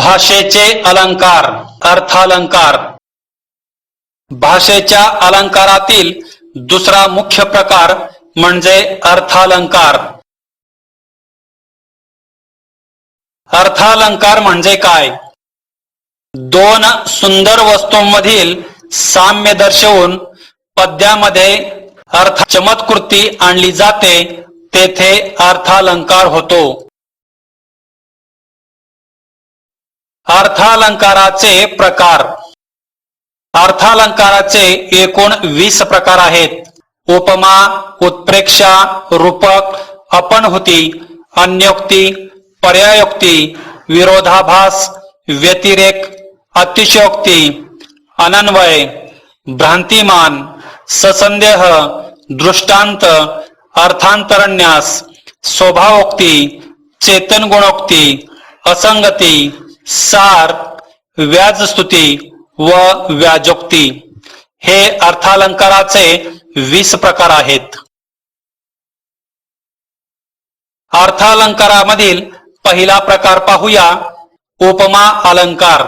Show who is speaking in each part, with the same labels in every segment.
Speaker 1: भाषेचे अलंकार अर्थालंकार. भाषेच्या अलंकारातील दुसरा मुख्य प्रकार म्हणजे अर्थालंकार. अर्थालंकार म्हणजे काय? दोन सुंदर वस्तूंमधील साम्य दर्शवून पद्यामध्ये अर्थ चमत्कृती आणली जाते तेथे अर्थालंकार होतो. अर्थालंकाराचे प्रकार. अर्थालंकाराचे एकूण वीस प्रकार आहेत. उपमा उत्प्रेक्षा रूपक अपनहुती अन्योक्ती पर्यायोक्ती विरोधाभास व्यतिरेक अतिशयोक्ती अनन्वय भ्रांतिमान ससंदेह दृष्टांत अर्थांतरण्यास स्वभावोक्ती चेतन गुणोक्ती असंगती सार व्याजस्तुती व व्याजोक्ती हे अर्थालंकाराचे वीस प्रकार आहेत. अर्थालंकारामधील पहिला प्रकार पाहूया उपमा अलंकार.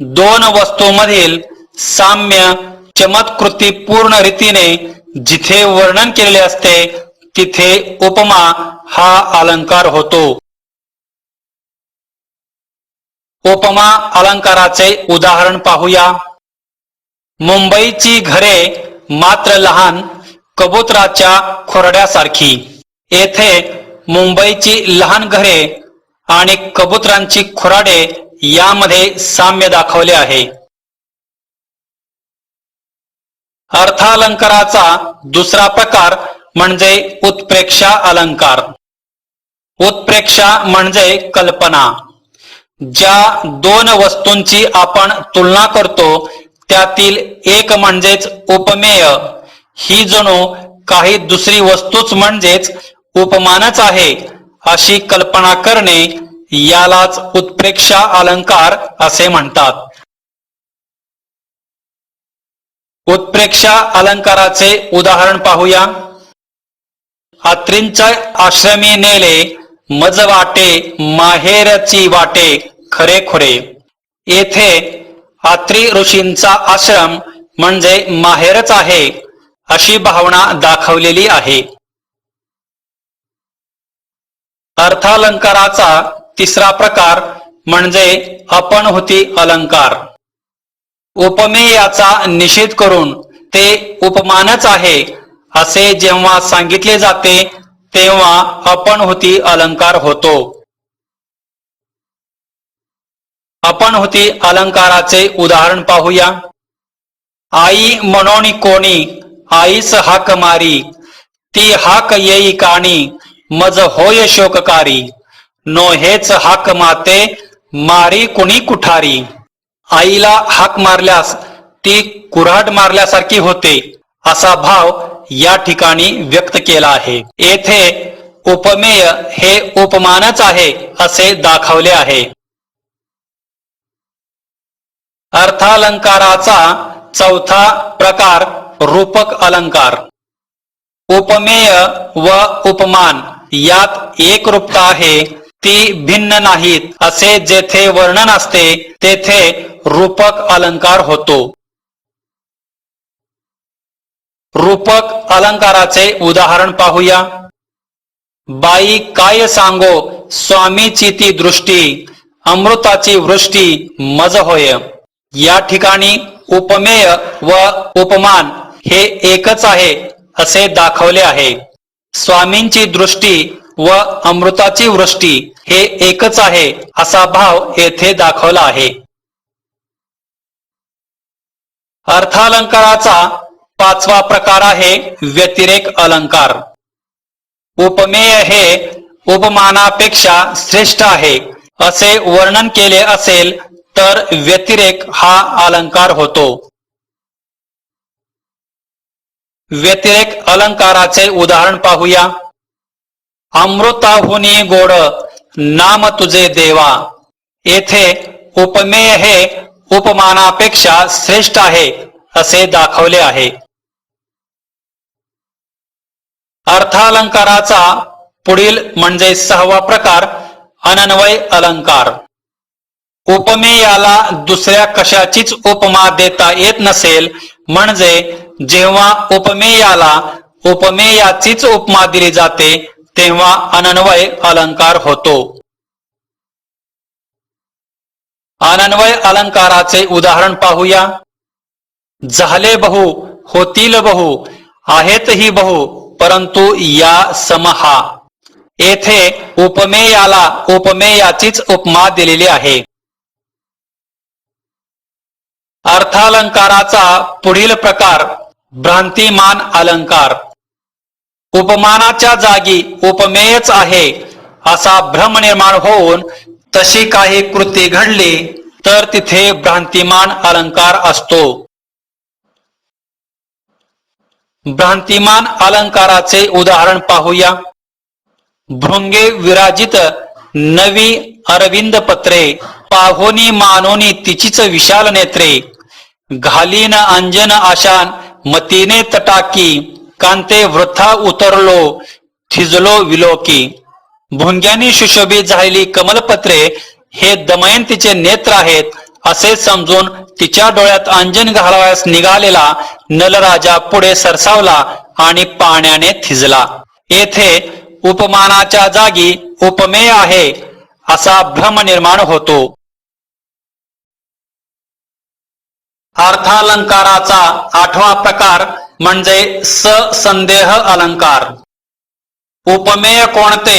Speaker 1: दोन वस्तूमधील साम्य चमत्कृती पूर्ण रीतीने जिथे वर्णन केलेले असते तिथे उपमा हा अलंकार होतो. उपमा अलंकाराचे उदाहरण पाहूया. मुंबईची घरे मात्र लहान कबुतराच्या खोरड्यासारखी. येथे मुंबईची लहान घरे आणि कबुतरांची खुराडे यामध्ये साम्य दाखवले आहे. अर्थालंकाराचा दुसरा प्रकार म्हणजे उत्प्रेक्षा अलंकार. उत्प्रेक्षा म्हणजे कल्पना. ज्या दोन वस्तूंची आपण तुलना करतो त्यातील एक म्हणजेच उपमेय. ही जणू काही दुसरी वस्तूच म्हणजेच उपमानच आहे अशी कल्पना करणे यालाच उत्प्रेक्षा अलंकार असे म्हणतात. उत्प्रेक्षा अलंकाराचे उदाहरण पाहूया. अत्रींच्या आश्रमी नेले मज वाटे माहेरची वाटे. खरे खुरे. येथे आत्री ऋषींचा आश्रम म्हणजे माहेरच आहे अशी भावना दाखवलेली आहे. अर्थालंकाराचा तिसरा प्रकार म्हणजे आपण होती अलंकार. उपमेयाचा निषेध करून ते उपमानच आहे असे जेव्हा सांगितले जाते तेव्हा आपण होती अलंकार होतो. आपण होती अलंकाराचे उदाहरण पाहूया. आई म्हणून कोणी आईस हाक मारी ती हाक येई काणी मज होय शोककारी नो हेच हाक माते मारी कुणी कुठारी. आईला हाक मारल्यास ती कुऱ्हाड मारल्यासारखी होते असा भाव या ठिकाणी व्यक्त केला आहे. येथे उपमेय हे उपमानच आहे असे दाखवले आहे. अर्थालंकाराचा चौथा प्रकार रूपक अलंकार. उपमेय व उपमान यात एक रूपता आहे ती भिन्न नाहीत असे जेथे वर्णन असते तेथे रूपक अलंकार होतो. रूपक अलंकाराचे उदाहरण पाहूया. बाई काय सांगो स्वामीची ती दृष्टी अमृताची वृष्टी मज होय. या ठिकाणी उपमेय व उपमान हे एकच आहे असे दाखवले आहे. स्वामींची दृष्टी व अमृताची वृष्टी हे एकच आहे असा भाव येथे दाखवला आहे. अर्थालंकाराचा पाचवा प्रकार आहे व्यतिरेक अलंकार. उपमेय हे उपमानापेक्षा श्रेष्ठ आहे असे वर्णन केले असेल तर व्यतिरेक हा अलंकार होतो. व्यतिरेक अलंकाराचे उदाहरण पाहूया. अमृताहुनी गोड नाम तुझे देवा. येथे उपमेय हे उपमानापेक्षा श्रेष्ठ आहे असे दाखवले आहे. अर्थालंकाराचा पुढील म्हणजे सहावा प्रकार अनन्वय अलंकार. उपमेयाला दुसऱ्या कशाचीच उपमा देता येत नसेल म्हणजे जेव्हा उपमेयाला उपमेयाचीच उपमा दिली जाते तेव्हा अनन्वय अलंकार होतो. अनन्वय अलंकाराचे उदाहरण पाहूया. झाले बहु होतील बहु आहेतही बहु परंतु या समहा. येथे उपमेयाला उपमेयाचीच उपमा दिलेली आहे. अर्थालंकाराचा पुढील प्रकार भ्रांतिमान अलंकार. उपमानाच्या जागी उपमेयच आहे असा भ्रम निर्माण होऊन तशी काही कृती घडली तर तिथे भ्रांतिमान अलंकार असतो. भ्रांतिमान अलंकाराचे उदाहरण पाहूया. भृंगे विराजित नवी अरविंद पत्रे पाहोनी मानोनी तिचीच विशाल नेत्रे घालीन अंजन आशान मतीने तटाकी कांते वृथा उतरलो थिजलो विलोकी. भुंग्यांनी सुशोभित झालेली कमलपत्रे हे दमयंतीचे नेत्र आहेत असे समजून तिच्या डोळ्यात अंजन घालवायस निघालेला नलराजा पुढे सरसावला आणि पाण्याने थिजला. येथे उपमानाच्या जागी उपमेय आहे असा भ्रम निर्माण होतो. अर्थालंकाराचा आठवा प्रकार म्हणजे ससंदेह अलंकार. उपमेय कोणते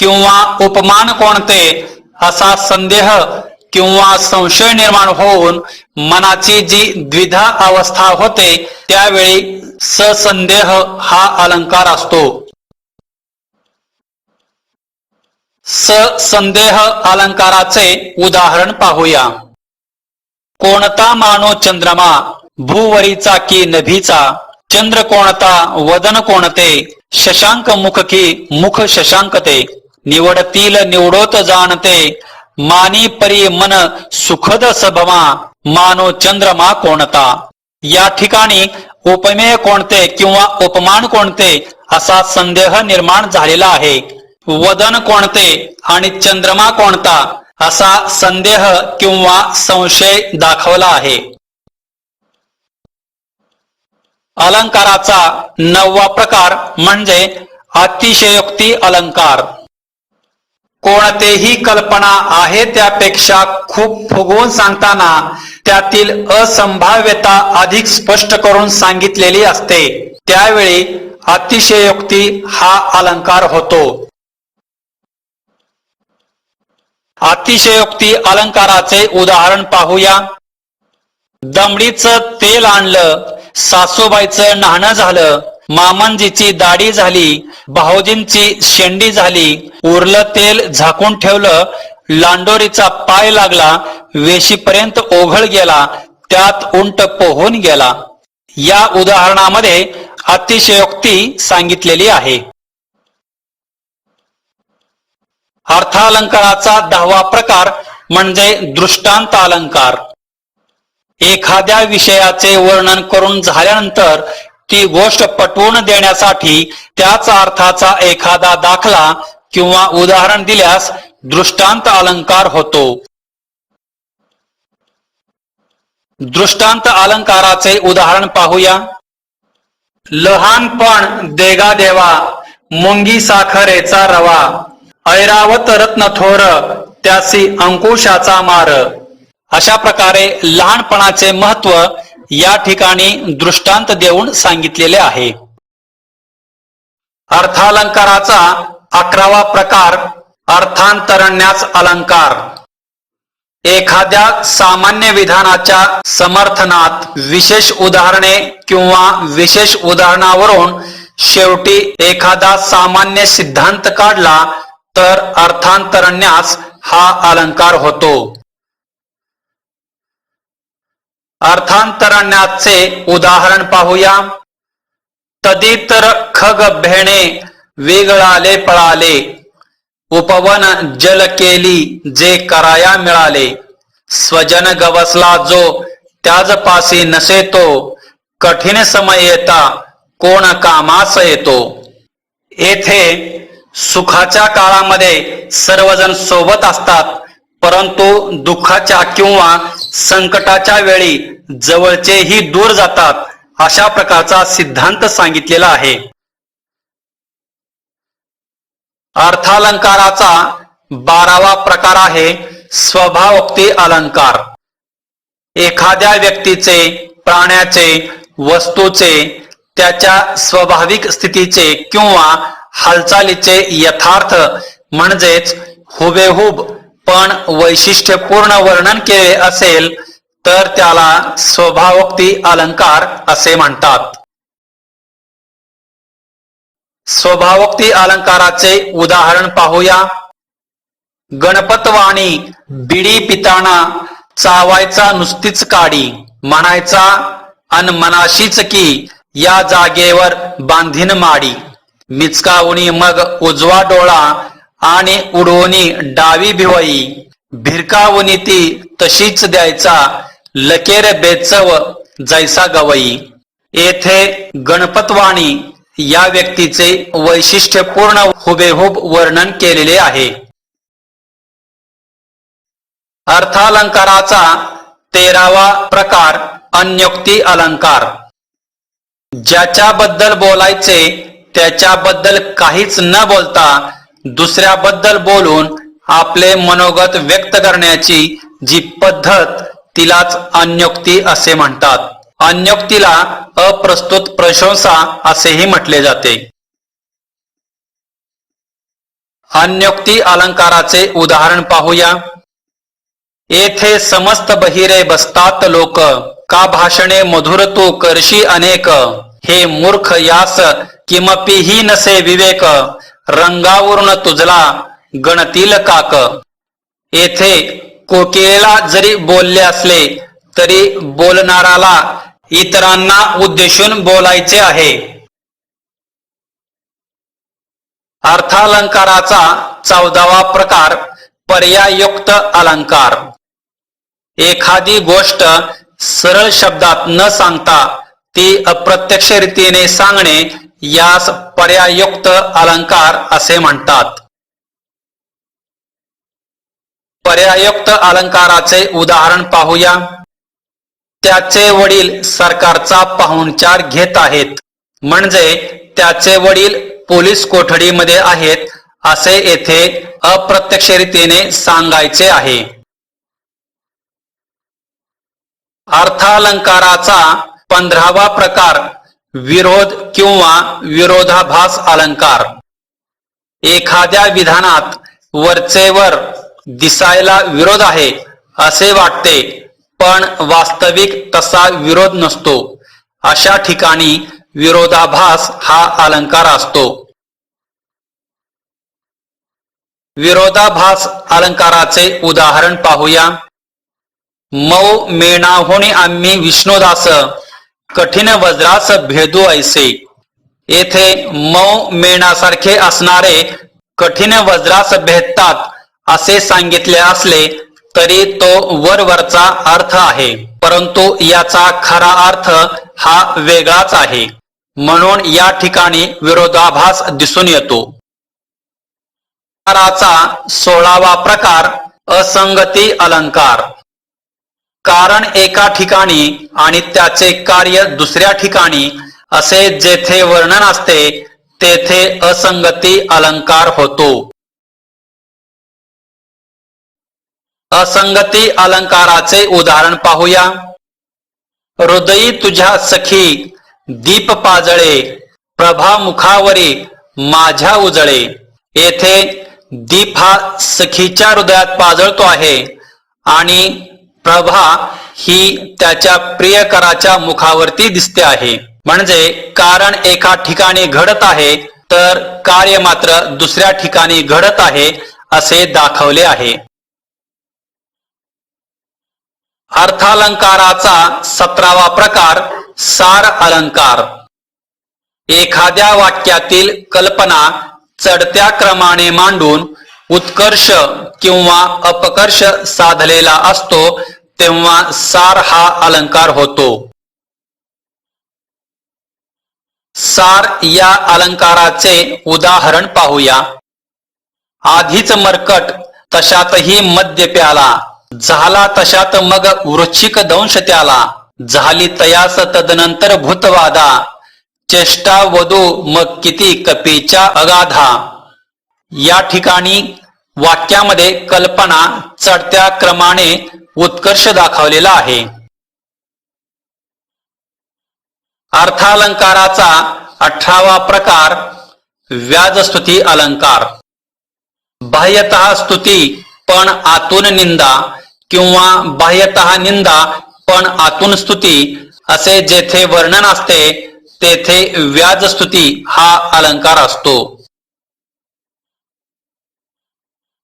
Speaker 1: किंवा उपमान कोणते असा संदेह किंवा संशय निर्माण होऊन मनाची जी द्विधा अवस्था होते त्यावेळी ससंदेह हा अलंकार असतो. ससंदेह अलंकाराचे उदाहरण पाहूया. कोणता मानो चंद्रमा? भूवरीचा की नभीचा? चंद्र कोणता? वदन कोणते? शशांक मुख की मुख शशांकते? निवडतील निवडोत जाणते. मानी परी मन सुखद सभमा. मानो चंद्रमा कोणता? या ठिकाणी उपमेय कोणते किंवा उपमान कोणते असा संदेह निर्माण झालेला आहे. वदन कोणते आणि चंद्रमा कोणता? असा संदेह किंवा संशय दाखवला आहे. अलंकाराचा नववा प्रकार म्हणजे अतिशयोक्ती अलंकार. कोणतेही कल्पना आहे त्यापेक्षा खूप फुगवून सांगताना त्यातील असंभाव्यता अधिक स्पष्ट करून सांगितलेली असते. त्यावेळी अतिशयोक्ती हा अलंकार होतो. अतिशयोक्ती अलंकाराचे उदाहरण पाहूया. दमडीचं तेल आणलं सासूबाईचं नाणं झालं मामनजीची दाढी झाली भाऊजींची शेंडी झाली उरलं तेल झाकून ठेवलं लांडोरीचा पाय लागला वेशीपर्यंत ओघळ गेला त्यात उंट पोहून गेला. या उदाहरणामध्ये अतिशयोक्ती सांगितलेली आहे. अर्थालंकाराचा दहावा प्रकार म्हणजे दृष्टांत अलंकार एखाद्या विषयाचे वर्णन करून झाल्यानंतर ती गोष्ट पटवून देण्यासाठी त्याच अर्थाचा एखादा दाखला किंवा उदाहरण दिल्यास दृष्टांत अलंकार होतो. दृष्टांत अलंकाराचे उदाहरण पाहूया. लहानपण देगा देवा मुंगी साखरेचा रवा ऐरावत रत्न थोर त्यासी अंकुशाचा मार. अशा प्रकारे लहानपणाचे महत्त्व या ठिकाणी दृष्टांत देऊन सांगितलेले आहे. अर्थालंकाराचा अकरावा प्रकार अर्थांतरण्यास अलंकार. एखाद्या सामान्य विधानाच्या समर्थनात विशेष उदाहरणे किंवा विशेष उदाहरणावरून शेवटी एखादा सामान्य सिद्धांत काढला तर अर्थांतरण्यास हा अलंकार होतो. अर्थांतरण्याचे उदाहरण पाहूया. तदितर खग भेणे वेगळाले पळाले. उपवन जल केली जे कराया मिळाले. स्वजन गवसला जो त्याज पासी नसे तो कठीण समय येता कोण कामास येतो. येथे सुखाच्या काळामध्ये सर्वजण सोबत असतात परंतु दुःखाच्या किंवा संकटाच्या वेळी जवळचेही दूर जातात अशा प्रकारचा सिद्धांत सांगितलेला आहे. अर्थालंकाराचा बारावा प्रकार आहे स्वभावोक्ती अलंकार. एखाद्या व्यक्तीचे प्राण्याचे वस्तूचे त्याच्या स्वाभाविक स्थितीचे किंवा हालचालीचे यथार्थ म्हणजेच हुबेहूब पण वैशिष्ट्यपूर्ण वर्णन केले असेल तर त्याला स्वभावोक्ती अलंकार असे म्हणतात. स्वभावोक्ती अलंकाराचे उदाहरण पाहूया. गणपतवाणी बिडी पिताना चावायचा नुसतीच काडी म्हणायचा अन मनाशीच की या जागेवर बांधीन माडी. मिचकावणी मग उजवा डोळा आणि उडवणी डावी भिवई. भिरकावणी ती तशीच द्यायचा लकेर बेचव जैसा गवई. येथे गणपतवाणी या व्यक्तीचे वैशिष्ट्यपूर्ण हुबेहूब वर्णन केलेले आहे. अर्थालंकाराचा तेरावा प्रकार अन्योक्ती अलंकार. ज्याच्याबद्दल बोलायचे त्याच्याबद्दल काहीच न बोलता दुसऱ्याबद्दल बोलून आपले मनोगत व्यक्त करण्याची जी पद्धत तिलाच अन्योक्ती असे म्हणतात. अन्योक्तीला अप्रस्तुत प्रशंसा असेही म्हटले जाते. अन्योक्ती अलंकाराचे उदाहरण पाहूया. येथे समस्त बहिरे बसतात लोक. का भाषणे मधुर तू करशी अनेक? हे मूर्ख यास किमपीही नसे विवेक. रंगावरून तुझला गणतील काक. येथे कोकिळेला जरी बोलले असले तरी बोलणाराला इतरांना उद्देशून बोलायचे आहे. अर्थालंकाराचा चौदावा प्रकार पर्यायुक्त अलंकार. एखादी गोष्ट सरळ शब्दात न सांगता ती अप्रत्यक्ष रीतीने सांगणे यास पर्यायुक्त अलंकार असे म्हणतात. पर्यायुक्त अलंकाराचे उदाहरण पाहूया. त्याचे वडील सरकारचा पाहुणचार घेत आहेत. म्हणजे त्याचे वडील पोलीस कोठडीमध्ये आहेत असे येथे अप्रत्यक्ष रीतीने सांगायचे आहे. अर्थालंकाराचा पंधरावा प्रकार विरोध किंवा विरोधाभास अलंकार. एखाद्या विधानात वरचेवर दिसायला विरोध आहे असे वाटते पण वास्तविक तसा विरोध नसतो. अशा ठिकाणी विरोधाभास हा अलंकार असतो. विरोधाभास अलंकाराचे उदाहरण पाहूया. मऊ मेणाहुणी आम्ही विष्णुदास कठीण वज्रास भेदू ऐसे. येथे मऊ मेणासारखे असणारे कठीण वज्रास भेदतात असे सांगितले असले तरी तो वरवरचा अर्थ आहे. परंतु याचा खरा अर्थ हा वेगळाच आहे. म्हणून या ठिकाणी विरोधाभास दिसून येतो. अलंकाराचा सोळावा प्रकार असंगती अलंकार. कारण एका ठिकाणी आणि त्याचे कार्य दुसऱ्या ठिकाणी असे जेथे वर्णन असते तेथे असंगती अलंकार होतो. असंगती अलंकाराचे उदाहरण पाहूया. हृदयी तुझ्या सखी दीप पाजळे प्रभा मुखावरी माझ्या उजळे. येथे दीप हा सखीच्या हृदयात पाजळतो आहे आणि प्रभा ही त्याच्या प्रियकराच्या मुखावरती दिसते आहे. म्हणजे कारण एका ठिकाणी घडत आहे तर कार्य मात्र दुसऱ्या ठिकाणी घडत आहे असे दाखवले आहे. अर्थालंकाराचा सतरावा प्रकार सार अलंकार. एखाद्या वाक्यातील कल्पना चढत्या क्रमाने मांडून उत्कर्ष किंवा अपकर्ष साधलेला असतो तेव्हा सार हा अलंकार होतो. सार या अलंकाराचे उदाहरण पाहूया. आधीच मरकट तशातही मद्य प्याला झाला तशात मग वृश्चिक दंश त्याला. झाली तयास तदनंतर भूतवादा. चेष्टा वधू मग किती कपीच्या अगाधा. या ठिकाणी वाक्यामध्ये कल्पना चढत्या क्रमाने उत्कर्ष दाखवलेला आहे. अर्थालंकाराचा अठरावा प्रकार व्याजस्तुती अलंकार. बाह्यतः स्तुती पण आतून निंदा किंवा बाह्यतः निंदा पण आतून स्तुती असे जेथे वर्णन असते तेथे व्याजस्तुती हा अलंकार असतो.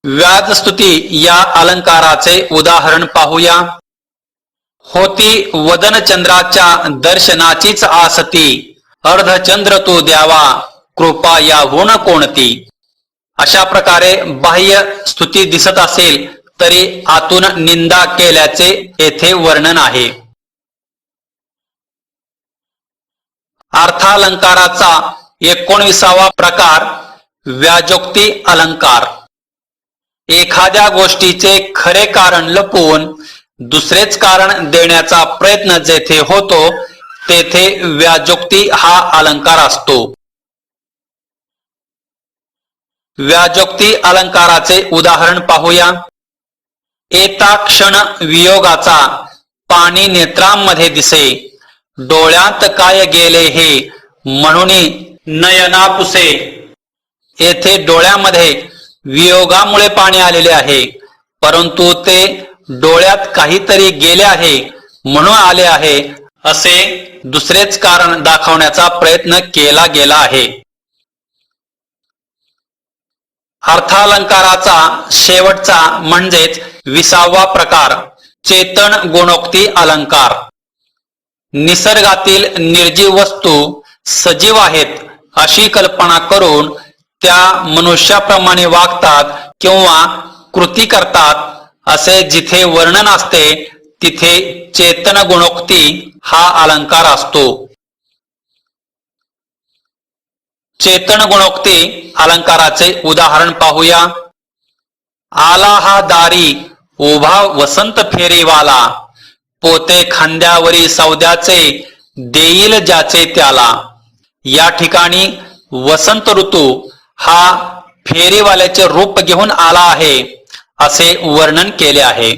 Speaker 1: व्याजस्तुती या अलंकाराचे उदाहरण पाहूया. होती वदनचंद्राच्या दर्शनाचीच आसती. अर्धचंद्र तो द्यावा कृपा याहून कोणती? अशा प्रकारे बाह्य स्तुती दिसत असेल तरी आतून निंदा केल्याचे येथे वर्णन आहे. अर्थालंकाराचा एकोणविसावा प्रकार व्याजोक्ती अलंकार. एखाद्या गोष्टीचे खरे कारण लपवून दुसरेच कारण देण्याचा प्रयत्न जेथे होतो तेथे व्याजोक्ती हा अलंकार असतो. व्याजोक्ती अलंकाराचे उदाहरण पाहूया. एता क्षण वियोगाचा पाणी नेत्रांमध्ये दिसे. डोळ्यात काय गेले हे म्हणून नयनापुसे. येथे डोळ्यामध्ये वियोगामुळे पाणी आलेले आहे परंतु ते डोळ्यात काहीतरी गेले आहे म्हणून आले आहे असे दुसरेच कारण दाखवण्याचा प्रयत्न केला गेला आहे. अर्थालंकाराचा शेवटचा म्हणजेच विसावा प्रकार चेतन गुणोक्ती अलंकार. निसर्गातील निर्जीव वस्तू सजीव आहेत अशी कल्पना करून त्या मनुष्याप्रमाणे वागतात किंवा कृती करतात असे जिथे वर्णन असते तिथे चेतन गुणोक्ती हा अलंकार असतो. चेतन गुणोक्ती अलंकाराचे उदाहरण पाहूया. आला हा दारी उभा वसंत फेरीवाला पोते खांद्यावरी सौद्याचे देईल ज्याचे त्याला. या ठिकाणी वसंत ऋतू हा फेरीवाल्याचे रूप घेऊन आला आहे असे वर्णन केले आहे.